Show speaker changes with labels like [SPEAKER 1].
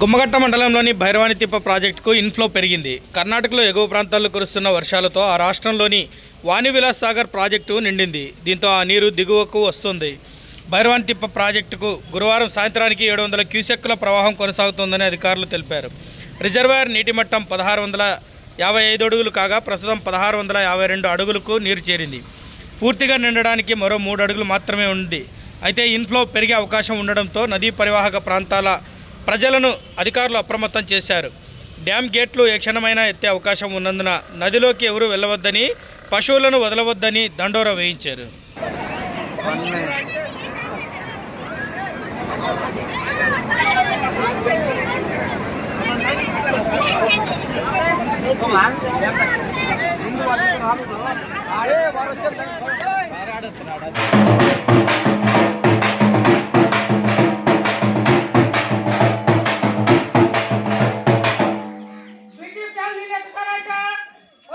[SPEAKER 1] గుమ్మగట్ట మండలంలోని భైరవాణి తిప్ప ప్రాజెక్టుకు ఇన్ఫ్లో పెరిగింది. కర్ణాటకలో ఎగువ ప్రాంతాల్లో కురుస్తున్న వర్షాలతో ఆ రాష్ట్రంలోని వాణివిలాస్ సాగర్ ప్రాజెక్టు నిండింది. దీంతో ఆ నీరు దిగువకు వస్తుంది. భైరవాణి తిప్ప ప్రాజెక్టుకు గురువారం సాయంత్రానికి ఏడు వందల క్యూసెక్కుల ప్రవాహం కొనసాగుతోందని అధికారులు తెలిపారు. రిజర్వాయర్ నీటి మట్టం పదహారు వందల యాభై ఐదు అడుగులు కాగా ప్రస్తుతం పదహారు వందల యాభై రెండు అడుగులకు నీరు చేరింది. పూర్తిగా నిండడానికి మరో మూడు అడుగులు మాత్రమే ఉంది. అయితే ఇన్ఫ్లో పెరిగే అవకాశం ఉండడంతో నదీ పరివాహక ప్రాంతాల ప్రజలను అధికారులు అప్రమత్తం చేశారు. డ్యామ్ గేట్లు ఏ క్షణమైనా ఎత్తే అవకాశం ఉన్నందున నదిలోకి ఎవరూ వెళ్ళవద్దని పశువులను వదలవద్దని దండోరా వేయించారు.
[SPEAKER 2] స్వీటీ